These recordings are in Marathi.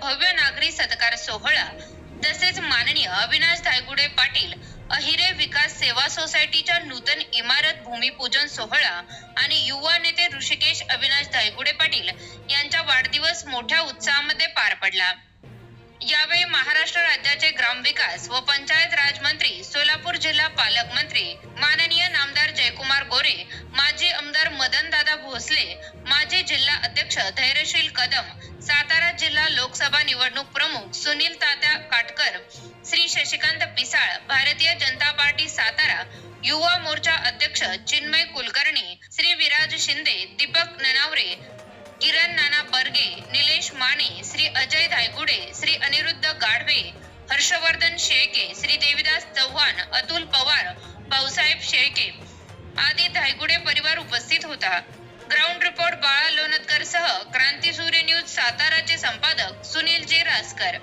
भव्य नागरी सत्कार सोहळा तसेच माननीय अविनाश धायगुडे पाटील अहिरे विकास सेवा सोसायटीच्या नूतन इमारत भूमिपूजन सोहळा आणि युवा नेते ऋषिकेश अविनाश धायगुडे पाटील यांचा वाढदिवस मोठ्या उत्साहामध्ये पार पडला. यावेळी महाराष्ट्र राज्याचे ग्रामविकास व पंचायत राज मंत्री सोलापूर जिल्हा पालकमंत्री माननीय नामदार जयकुमार गोरे माजी आमदार मदनदादा भोसले माजी जिल्हा अध्यक्ष धैर्यशील कदम सातारा जिल्हा लोकसभा निवडणूक प्रमुख सुनील तात्या काटकर श्री शशिकांत पिसाळ भारतीय जनता पार्टी सातारा युवा मोर्चा अध्यक्ष चिन्मय कुलकर्णी श्री विराज शिंदे दीपक ननावरे किरण नाना बर्गे निलेश माने श्री अजय धायगुडे श्री अनिरुद्ध गाढवे हर्षवर्धन शेळके श्री देविदास चव्हाण अतुल पवार भाऊसाहेब शेळके आदी धायगुडे परिवार उपस्थित होता. ग्राउंड रिपोर्ट बाळा लोणतकर सह क्रांती सूर्य साताराचे संपादक सुनील जे रासकर.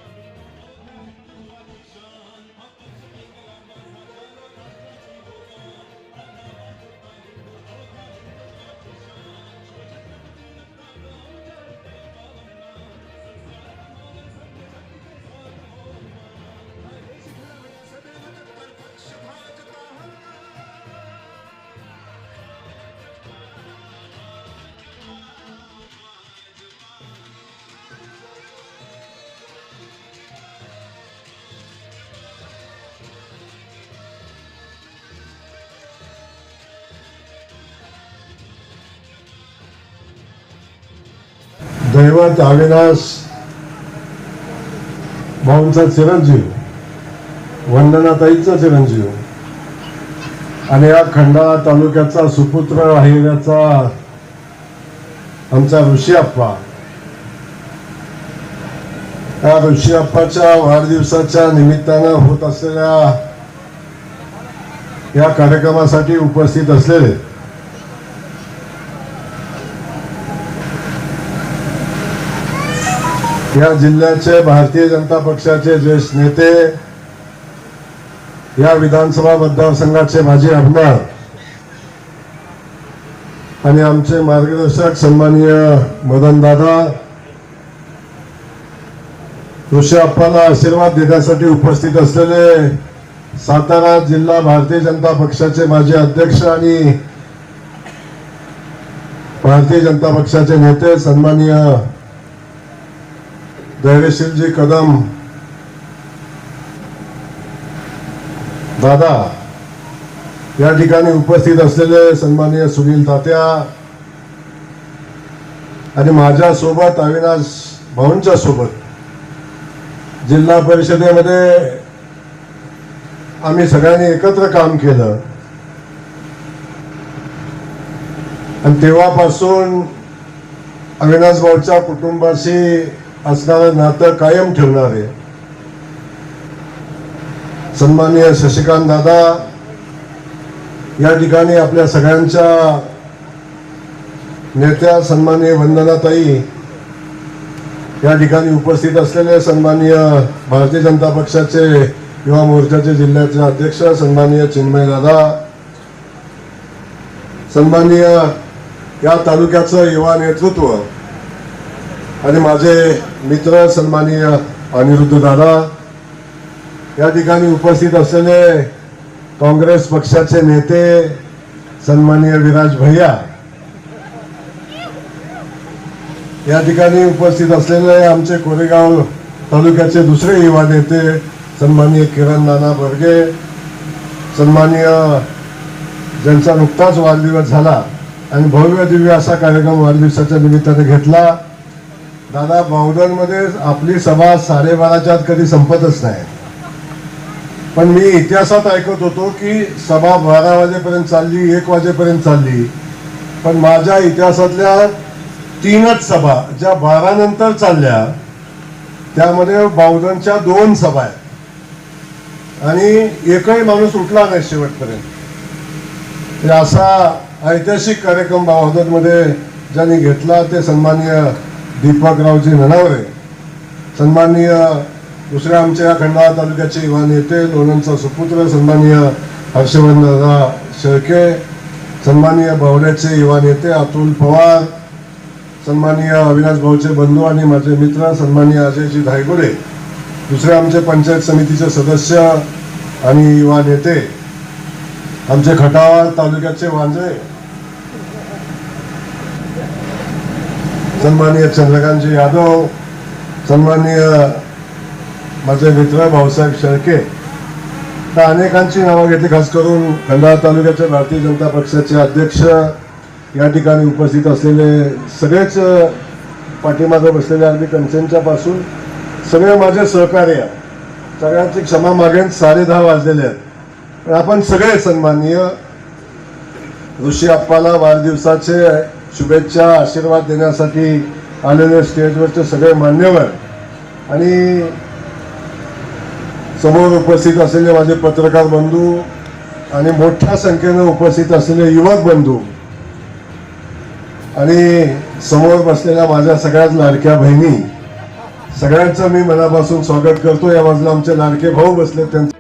दैवत अविनाश भाऊंचा चिरंजीव वंदनाताईचा चिरंजीव आणि या खंडाळा तालुक्याचा सुपुत्र राहिल्याचा आमचा ऋषी अप्पा. या ऋषी वाढदिवसाच्या निमित्तानं होत असलेल्या या कार्यक्रमासाठी उपस्थित असलेले या जिल्ह्याचे भारतीय जनता पक्षाचे ज्येष्ठ नेते या विधानसभा मतदारसंघाचे माजी आमदार आणि आमचे मार्गदर्शक सन्माननीय मदनदादा ऋषी अप्पाला आशीर्वाद देण्यासाठी उपस्थित असलेले सातारा जिल्हा भारतीय जनता पक्षाचे माजी अध्यक्ष आणि भारतीय जनता पक्षाचे नेते सन्माननीय धैर्यशीलजी कदम दादा या ठिकाणी उपस्थित असलेले सन्माननीय सुनील तात्या आणि माझ्या सोबत अविनाश भाऊंच्या सोबत जिल्हा परिषदेमध्ये आम्ही सगळ्यांनी एकत्र काम केलं. आणि तेव्हापासून अविनाश भाऊच्या कुटुंबाशी असणारं नातं कायम ठेवणारे सन्माननीय शशिकांत दादा या ठिकाणी आपल्या सगळ्यांच्या नेत्या सन्माननीय वंदनाताई या ठिकाणी उपस्थित असलेले सन्माननीय भारतीय जनता पक्षाचे युवा मोर्चाचे जिल्ह्याचे अध्यक्ष सन्माननीय चिन्मय दादा सन्माननीय या तालुक्याचं युवा नेतृत्व आणि माझे मित्र सन्माननीय अनिरुद्ध दादा या ठिकाणी उपस्थित असलेले काँग्रेस पक्षाचे नेते सन्माननीय विराज भैया या ठिकाणी उपस्थित असलेले आमचे कोरेगाव तालुक्याचे दुसरे युवा नेते सन्माननीय किरण नाना बर्गे सन्माननीय ज्यांचा नुकताच वाढदिवस झाला आणि भव्य दिव्य असा कार्यक्रम वाढदिवसाच्या निमित्ताने घेतला. दादा बावधनमध्ये आपली सभा साडेबाराच्या आत कधी संपतच नाही. पण मी इतिहासात ऐकत होतो की सभा बारा वाजेपर्यंत चालली एक वाजेपर्यंत चालली. पण माझ्या इतिहासातल्या तीनच सभा ज्या बारा नंतर चालल्या त्यामध्ये बावधनच्या दोन सभा आहेत. आणि एकही माणूस उठला नाही शेवटपर्यंत. असा ऐतिहासिक कार्यक्रम बावधनमध्ये ज्यांनी घेतला ते सन्माननीय दीपकरावजी ननावरे सन्माननीय दुसऱ्या आमच्या खंडाळा तालुक्याचे युवा नेते लोणंदचा सुपुत्र सन्माननीय हर्षवर्धनदा शेळके सन्माननीय भावड्याचे युवा नेते अतुल पवार सन्माननीय अविनाश भाऊचे बंधू आणि माझे मित्र सन्माननीय अजयजी धायगुडे दुसरे आमचे पंचायत समितीचे सदस्य आणि युवा नेते आमचे खटाळ तालुक्याचे वांजळे सन्माननीय चंद्रकांत यादव सन्माननीय माझे मित्र भाऊसाहेब शेळके तर अनेकांची नावं घेतली. खास करून खंडाळा तालुक्याच्या भारतीय जनता पक्षाचे अध्यक्ष या ठिकाणी उपस्थित असलेले सगळेच पाठीमागे बसलेले अगदी कंचनच्या पासून सगळे माझे सहकार्य सगळ्यांची क्षमा मागेन साडे दहा वाजलेले आहेत. पण आपण सगळे सन्माननीय ऋषी अप्पाला वाढदिवसाचे शुभेच्छा आशीर्वाद देण्यासाठी आलेले स्टेजवरचे सगळे मान्यवर आणि समोर उपस्थित असलेले माझे पत्रकार बंधू आणि मोठ्या संख्येनं उपस्थित असलेले युवक बंधू आणि समोर बसलेल्या माझ्या सगळ्याच लाडक्या बहिणी सगळ्यांचं मी मनापासून स्वागत करतो. या बाजूला आमचे लाडके भाऊ बसले त्यांचं.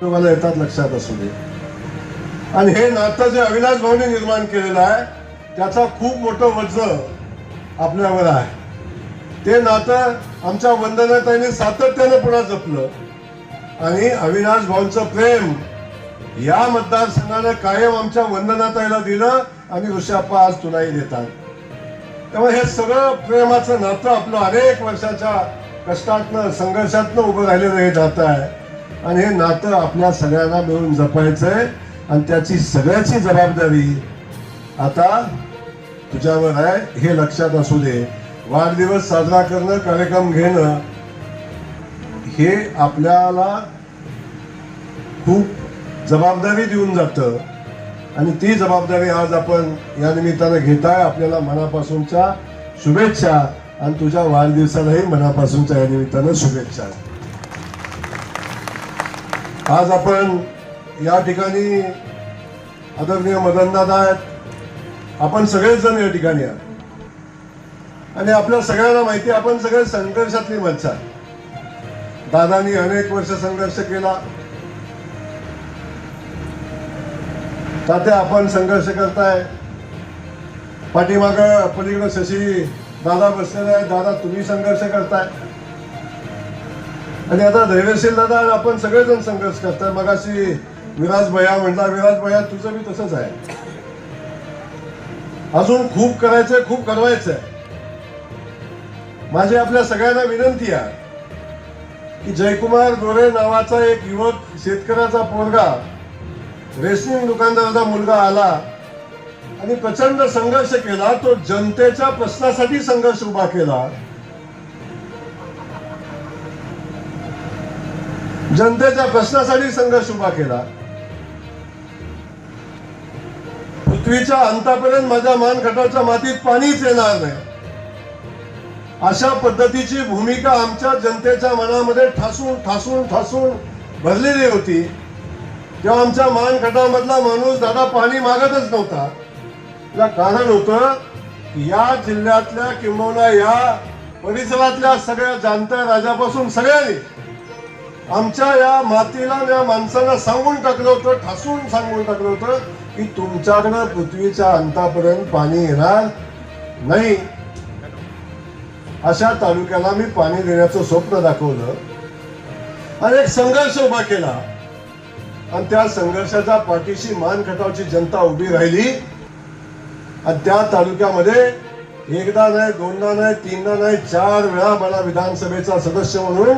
तुम्हाला येतात लक्षात असू दे. आणि हे नातं जे अविनाश भाऊने निर्माण केलेलं आहे त्याचा खूप मोठं वज आपल्यावर आहे. ते नातं आमच्या वंदनाताईने सातत्याने पुन्हा जपलं. आणि अविनाश भाऊंचं प्रेम या मतदारसंघानं कायम आमच्या वंदनाताईला दिलं आणि ऋषाप्पा आज तुलाही देतात. त्यामुळे हे सगळं प्रेमाचं नातं आपलं अनेक वर्षाच्या कष्टातनं संघर्षातनं उभं राहिलेलं हे नातं आहे. आणि हे नातं आपल्या सगळ्यांना मिळून जपायचंय आणि त्याची सगळ्याची जबाबदारी आता तुझ्यावर आहे हे लक्षात असू दे. वाढदिवस साजरा करणं कार्यक्रम घेणं हे आपल्याला खूप जबाबदारी देऊन जातं. आणि ती जबाबदारी आज आपण या निमित्तानं घेताय आपल्याला मनापासूनच्या शुभेच्छा आणि तुझ्या वाढदिवसालाही मनापासूनच्या या निमित्तानं शुभेच्छा. आज आपण या ठिकाणी आदरणीय मदनदादा आहेत. आपण सगळेच जण या ठिकाणी आहात. आणि आपल्या सगळ्यांना माहिती आपण सगळे संघर्षातली माणसं दादानी अनेक वर्ष संघर्ष केला. तात्या आपण संघर्ष करताय. पाठीमाग पलीकडे शशी दादा बसलेला आहे दादा तुम्ही संघर्ष करताय. आणि आता धैर्यशील दादा आपण सगळेजण संघर्ष करताय. मगाशी विराज भैया म्हटला विराज भैया तुझं बी तसंच आहे. अजून खूप करायचंय खूप करवायचंय. माझी आपल्या सगळ्यांना विनंती आहे की जयकुमार गोरे नावाचा एक युवक शेतकऱ्याचा पोरगा रेशनिंग दुकानदाराचा मुलगा आला आणि प्रचंड संघर्ष केला. तो जनतेच्या प्रश्नासाठी संघर्ष उभा केला. जनतेच्या प्रश्नासाठी संघर्ष उभा केला. पृथ्वीच्या अंतापर्यंत माझ्या मानखटाच्या मातीत पाणीच येणार नाही. अशा पद्धतीची भूमिका आमच्या जनतेच्या मनामध्ये ठासून ठासून ठासून भरलेली होती. तेव्हा आमच्या मानखटामधला माणूस दादा पाणी मागतच नव्हता. त्या कारण होतं की या जिल्ह्यातल्या किंबहुना या परिसरातल्या सगळ्या जाणत्या राजापासून सगळ्यांनी आमच्या या मातीला या माणसांना सांगून टाकलं होतं ठासून सांगून टाकलं होतं की तुमच्याकडं पृथ्वीच्या अंतापर्यंत पाणी येणार नाही. अशा तालुक्याला मी पाणी देण्याचं स्वप्न दाखवलं आणि एक संघर्ष उभा केला. आणि त्या संघर्षाच्या पाठीशी मान खटावची जनता उभी राहिली. आणि त्या तालुक्यामध्ये एकदा नाही दोनदा नाही तीनदा नाही चार वेळा मला विधानसभेचा सदस्य म्हणून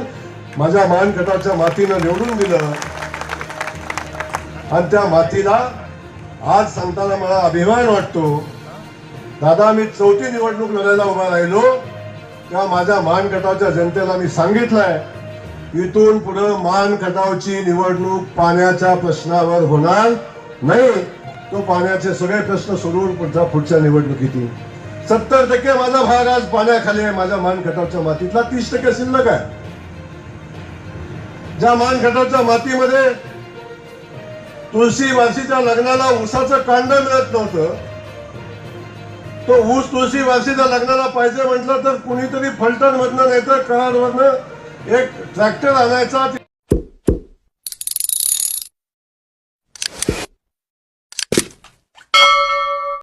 माझ्या मानकटाच्या मातीनं निवडून दिलं. आणि त्या मातीला आज सांगताना मला अभिमान वाटतो. दादा मी चौथी निवडणूक लढायला उभा राहिलो. त्या माझ्या मान गटाच्या जनतेला मी सांगितलंय इथून पुढं मान खटावची निवडणूक पाण्याच्या प्रश्नावर होणार नाही. तो पाण्याचे सगळे प्रश्न सोडवून पुढच्या पुढच्या निवडणुकीतील. सत्तर टक्के माझा भाग आज पाण्याखाली आहे. माझ्या मान खटावच्या मातीतला तीस टक्के शिल्लक आहे. ज्या मान मातीमध्ये तुळशी वारशीच्या लग्नाला ऊसाचं कांड मिळत नव्हतं तो ऊस तुळशी वाशीच्या लग्नाला पाहिजे म्हटलं तर कुणीतरी फलटण मधनं नाही तर कराडवरनं एक ट्रॅक्टर आणायचा